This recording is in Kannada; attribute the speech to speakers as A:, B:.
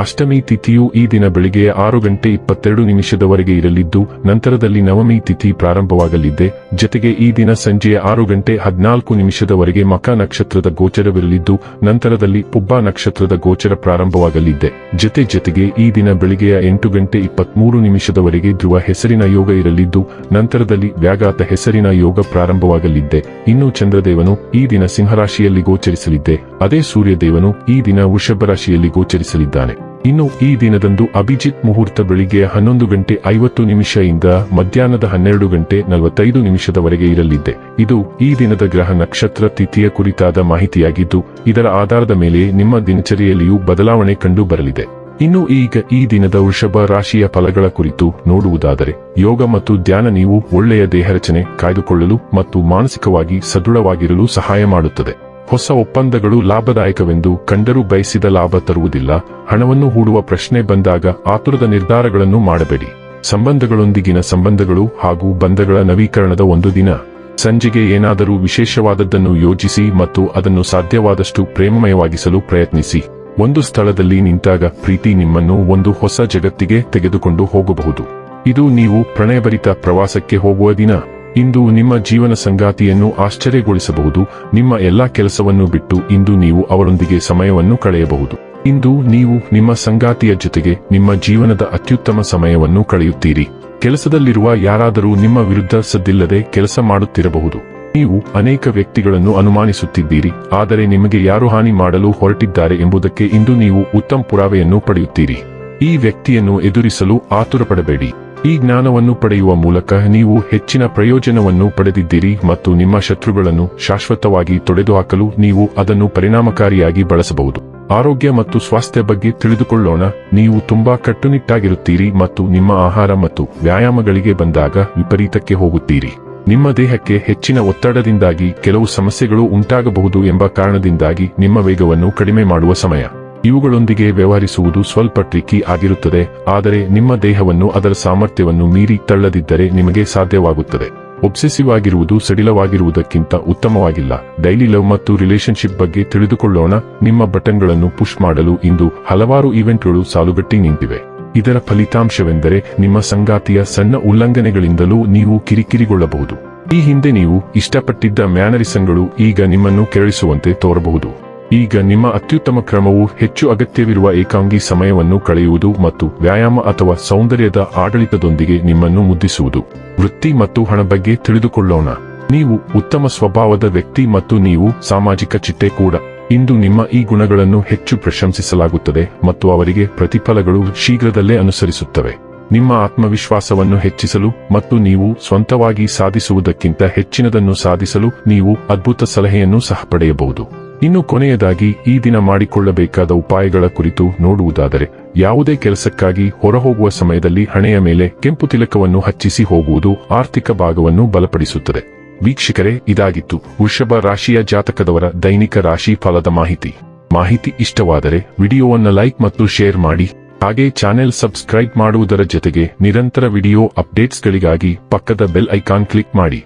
A: ಅಷ್ಟಮಿ ತಿಥಿಯು ಈ ದಿನ ಬೆಳಿಗ್ಗೆ ಆರು ಗಂಟೆ ಇಪ್ಪತ್ತೆರಡು ನಿಮಿಷದವರೆಗೆ ಇರಲಿದ್ದು, ನಂತರದಲ್ಲಿ ನವಮಿ ತಿಥಿ ಪ್ರಾರಂಭವಾಗಲಿದೆ. ಜತೆಗೆ ಈ ದಿನ ಸಂಜೆಯ ಆರು ಗಂಟೆ ಹದಿನಾಲ್ಕು ನಿಮಿಷದವರೆಗೆ ಮಕ ನಕ್ಷತ್ರದ ಗೋಚರವಿರಲಿದ್ದು, ನಂತರದಲ್ಲಿ ಪುಬ್ಬ ನಕ್ಷತ್ರದ ಗೋಚರ ಪ್ರಾರಂಭವಾಗಲಿದೆ. ಜತೆ ಜತೆಗೆ ಈ ದಿನ ಬೆಳಿಗ್ಗೆಯ ಎಂಟು ಗಂಟೆ ಇಪ್ಪತ್ಮೂರು ನಿಮಿಷದವರೆಗೆ ಧ್ರುವ ಹೆಸರಿನ ಯೋಗ ಇರಲಿದ್ದು, ನಂತರದಲ್ಲಿ ವ್ಯಾಘಾತ ಹೆಸರಿನ ಯೋಗ ಪ್ರಾರಂಭವಾಗಲಿದೆ. ಇನ್ನು ಚಂದ್ರದೇವನು ಈ ದಿನ ಸಿಂಹರಾಶಿಯಲ್ಲಿ ಗೋಚರಿಸಲಿದ್ದೆ ಅದೇ ಸೂರ್ಯದೇವನು ಈ ದಿನ ವೃಷಭ ರಾಶಿಯಲ್ಲಿ ಗೋಚರಿಸಲಿದ್ದಾನೆ. ಇನ್ನು ಈ ದಿನದಂದು ಅಭಿಜಿತ್ ಮುಹೂರ್ತ ಬೆಳಿಗ್ಗೆ ಹನ್ನೊಂದು ಗಂಟೆ ಐವತ್ತು ನಿಮಿಷದಿಂದ ಮಧ್ಯಾಹ್ನದ ಹನ್ನೆರಡು ಗಂಟೆ ನಲವತ್ತೈದು ನಿಮಿಷದವರೆಗೆ ಇರಲಿದೆ. ಇದು ಈ ದಿನದ ಗ್ರಹ ನಕ್ಷತ್ರ ತಿಥಿಯ ಕುರಿತಾದ ಮಾಹಿತಿಯಾಗಿದ್ದು, ಇದರ ಆಧಾರದ ಮೇಲೆ ನಿಮ್ಮ ದಿನಚರಿಯಲ್ಲಿಯೂ ಬದಲಾವಣೆ ಕಂಡು ಬರಲಿದೆ. ಇನ್ನು ಈಗ ಈ ದಿನದ ವೃಷಭ ರಾಶಿಯ ಫಲಗಳ ಕುರಿತು ನೋಡುವುದಾದರೆ, ಯೋಗ ಮತ್ತು ಧ್ಯಾನ ನೀವು ಒಳ್ಳೆಯ ದೇಹರಚನೆ ಕಾಯ್ದುಕೊಳ್ಳಲು ಮತ್ತು ಮಾನಸಿಕವಾಗಿ ಸದೃಢವಾಗಿರಲು ಸಹಾಯ ಮಾಡುತ್ತದೆ. ಹೊಸ ಒಪ್ಪಂದಗಳು ಲಾಭದಾಯಕವೆಂದು ಕಂಡರೂ ಬಯಸಿದ ಲಾಭ ತರುವುದಿಲ್ಲ. ಹಣವನ್ನು ಹೂಡುವ ಪ್ರಶ್ನೆ ಬಂದಾಗ ಆತುರದ ನಿರ್ಧಾರಗಳನ್ನು ಮಾಡಬೇಡಿ. ಸಂಬಂಧಗಳೊಂದಿಗಿನ ಸಂಬಂಧಗಳು ಹಾಗೂ ಬಂಧಗಳ ನವೀಕರಣದ ಒಂದು ದಿನ. ಸಂಜೆಗೆ ಏನಾದರೂ ವಿಶೇಷವಾದದ್ದನ್ನು ಯೋಜಿಸಿ ಮತ್ತು ಅದನ್ನು ಸಾಧ್ಯವಾದಷ್ಟು ಪ್ರೇಮಮಯವಾಗಿಸಲು ಪ್ರಯತ್ನಿಸಿ. ಒಂದು ಸ್ಥಳದಲ್ಲಿ ನಿಂತಾಗ ಪ್ರೀತಿ ನಿಮ್ಮನ್ನು ಒಂದು ಹೊಸ ಜಗತ್ತಿಗೆ ತೆಗೆದುಕೊಂಡು ಹೋಗಬಹುದು. ಇದು ನೀವು ಪ್ರಣಯಭರಿತ ಪ್ರವಾಸಕ್ಕೆ ಹೋಗುವ ದಿನ. ಇಂದು ನಿಮ್ಮ ಜೀವನ ಸಂಗಾತಿಯನ್ನು ಆಶ್ಚರ್ಯಗೊಳಿಸಬಹುದು, ನಿಮ್ಮ ಎಲ್ಲಾ ಕೆಲಸವನ್ನು ಬಿಟ್ಟು ಇಂದು ನೀವು ಅವರೊಂದಿಗೆ ಸಮಯವನ್ನು ಕಳೆಯಬಹುದು. ಇಂದು ನೀವು ನಿಮ್ಮ ಸಂಗಾತಿಯ ಜೊತೆಗೆ ನಿಮ್ಮ ಜೀವನದ ಅತ್ಯುತ್ತಮ ಸಮಯವನ್ನು ಕಳೆಯುತ್ತೀರಿ. ಕೆಲಸದಲ್ಲಿರುವ ಯಾರಾದರೂ ನಿಮ್ಮ ವಿರುದ್ಧ ಸದ್ದಿಲ್ಲದೆ ಕೆಲಸ ಮಾಡುತ್ತಿರಬಹುದು. ನೀವು ಅನೇಕ ವ್ಯಕ್ತಿಗಳನ್ನು ಅನುಮಾನಿಸುತ್ತಿದ್ದೀರಿ, ಆದರೆ ನಿಮಗೆ ಯಾರು ಹಾನಿ ಮಾಡಲು ಹೊರಟಿದ್ದಾರೆ ಎಂಬುದಕ್ಕೆ ಇಂದು ನೀವು ಉತ್ತಮ ಪುರಾವೆಯನ್ನು ಪಡೆಯುತ್ತೀರಿ. ಈ ವ್ಯಕ್ತಿಯನ್ನು ಎದುರಿಸಲು ಆತುರಪಡಬೇಡಿ. ಈ ಜ್ಞಾನವನ್ನು ಪಡೆಯುವ ಮೂಲಕ ನೀವು ಹೆಚ್ಚಿನ ಪ್ರಯೋಜನವನ್ನು ಪಡೆದಿದ್ದೀರಿ ಮತ್ತು ನಿಮ್ಮ ಶತ್ರುಗಳನ್ನು ಶಾಶ್ವತವಾಗಿ ತೊಡೆದುಹಾಕಲು ನೀವು ಅದನ್ನು ಪರಿಣಾಮಕಾರಿಯಾಗಿ ಬಳಸಬಹುದು. ಆರೋಗ್ಯ ಮತ್ತು ಸ್ವಾಸ್ಥ್ಯ ಬಗ್ಗೆ ತಿಳಿದುಕೊಳ್ಳೋಣ. ನೀವು ತುಂಬಾ ಕಟ್ಟುನಿಟ್ಟಾಗಿರುತ್ತೀರಿ ಮತ್ತು ನಿಮ್ಮ ಆಹಾರ ಮತ್ತು ವ್ಯಾಯಾಮಗಳಿಗೆ ಬಂದಾಗ ವಿಪರೀತಕ್ಕೆ ಹೋಗುತ್ತೀರಿ. ನಿಮ್ಮ ದೇಹಕ್ಕೆ ಹೆಚ್ಚಿನ ಒತ್ತಡದಿಂದಾಗಿ ಕೆಲವು ಸಮಸ್ಯೆಗಳು ಉಂಟಾಗಬಹುದು ಎಂಬ ಕಾರಣದಿಂದಾಗಿ ನಿಮ್ಮ ವೇಗವನ್ನು ಕಡಿಮೆ ಮಾಡುವ ಸಮಯ. ಇವುಗಳೊಂದಿಗೆ ವ್ಯವಹರಿಸುವುದು ಸ್ವಲ್ಪ ಟ್ರಿಕಿ ಆಗಿರುತ್ತದೆ, ಆದರೆ ನಿಮ್ಮ ದೇಹವನ್ನು ಅದರ ಸಾಮರ್ಥ್ಯವನ್ನು ಮೀರಿ ತಳ್ಳದಿದ್ದರೆ ನಿಮಗೆ ಸಾಧ್ಯವಾಗುತ್ತದೆ. ಒಬ್ಸೆಸಿವ್ ಆಗಿರುವುದು ಸಡಿಲವಾಗಿರುವುದಕ್ಕಿಂತ ಉತ್ತಮವಾಗಿಲ್ಲ. ಡೈಲಿ ಲವ್ ಮತ್ತು ರಿಲೇಶನ್ಶಿಪ್ ಬಗ್ಗೆ ತಿಳಿದುಕೊಳ್ಳೋಣ. ನಿಮ್ಮ ಬಟನ್ಗಳನ್ನು ಪುಷ್ ಮಾಡಲು ಇಂದು ಹಲವಾರು ಈವೆಂಟ್ಗಳು ಸಾಲುಗಟ್ಟಿ ನಿಂತಿವೆ. ಇದರ ಫಲಿತಾಂಶವೆಂದರೆ ನಿಮ್ಮ ಸಂಗಾತಿಯ ಸಣ್ಣ ಉಲ್ಲಂಘನೆಗಳಿಂದಲೂ ನೀವು ಕಿರಿಕಿರಿಗೊಳ್ಳಬಹುದು. ಈ ಹಿಂದೆ ನೀವು ಇಷ್ಟಪಟ್ಟಿದ್ದ ಮ್ಯಾನರಿಸಂಗಳು ಈಗ ನಿಮ್ಮನ್ನು ಕೆರಳಿಸುವಂತೆ ತೋರಬಹುದು. ಈಗ ನಿಮ್ಮ ಅತ್ಯುತ್ತಮ ಕ್ರಮವು ಹೆಚ್ಚು ಅಗತ್ಯವಿರುವ ಏಕಾಂಗಿ ಸಮಯವನ್ನು ಕಳೆಯುವುದು ಮತ್ತು ವ್ಯಾಯಾಮ ಅಥವಾ ಸೌಂದರ್ಯದ ಆಡಳಿತದೊಂದಿಗೆ ನಿಮ್ಮನ್ನು ಮುದ್ದಿಸುವುದು. ವೃತ್ತಿ ಮತ್ತು ಹಣ ಬಗ್ಗೆ ತಿಳಿದುಕೊಳ್ಳೋಣ. ನೀವು ಉತ್ತಮ ಸ್ವಭಾವದ ವ್ಯಕ್ತಿ ಮತ್ತು ನೀವು ಸಾಮಾಜಿಕ ಚಿಟ್ಟೆ ಕೂಡ. ಇಂದು ನಿಮ್ಮ ಈ ಗುಣಗಳನ್ನು ಹೆಚ್ಚು ಪ್ರಶಂಸಿಸಲಾಗುತ್ತದೆ ಮತ್ತು ಅವರಿಗೆ ಪ್ರತಿಫಲಗಳು ಶೀಘ್ರದಲ್ಲೇ ಅನುಸರಿಸುತ್ತವೆ. ನಿಮ್ಮ ಆತ್ಮವಿಶ್ವಾಸವನ್ನು ಹೆಚ್ಚಿಸಲು ಮತ್ತು ನೀವು ಸ್ವಂತವಾಗಿ ಸಾಧಿಸುವುದಕ್ಕಿಂತ ಹೆಚ್ಚಿನದನ್ನು ಸಾಧಿಸಲು ನೀವು ಅದ್ಭುತ ಸಲಹೆಯನ್ನು ಸಹ ಪಡೆಯಬಹುದು. ಇನ್ನು ಕೊನೆಯದಾಗಿ ಈ ದಿನ ಮಾಡಿಕೊಳ್ಳಬೇಕಾದ ಉಪಾಯಗಳ ಕುರಿತು ನೋಡುವುದಾದರೆ, ಯಾವುದೇ ಕೆಲಸಕ್ಕಾಗಿ ಹೊರಹೋಗುವ ಸಮಯದಲ್ಲಿ ಹಣೆಯ ಮೇಲೆ ಕೆಂಪು ತಿಲಕವನ್ನು ಹಚ್ಚಿಸಿ ಹೋಗುವುದು ಆರ್ಥಿಕ ಭಾಗವನ್ನು ಬಲಪಡಿಸುತ್ತದೆ. ವೀಕ್ಷಕರೇ, ಇದಾಗಿತ್ತು. ವೃಷಭ ರಾಶಿಯ ಜಾತಕದವರ ದೈನಿಕ ರಾಶಿ ಫಲದ ಮಾಹಿತಿ. ಮಾಹಿತಿ ಇಷ್ಟವಾದರೆ ವಿಡಿಯೋವನ್ನು ಲೈಕ್ ಮತ್ತು ಶೇರ್ ಮಾಡಿ. ಹಾಗೆ ಚಾನೆಲ್ ಸಬ್ಸ್ಕ್ರೈಬ್ ಮಾಡುವುದರ ಜೊತೆಗೆ ನಿರಂತರ ವಿಡಿಯೋ ಅಪ್ಡೇಟ್ಸ್ಗಳಿಗಾಗಿ ಪಕ್ಕದ ಬೆಲ್ ಐಕಾನ್ ಕ್ಲಿಕ್ ಮಾಡಿ.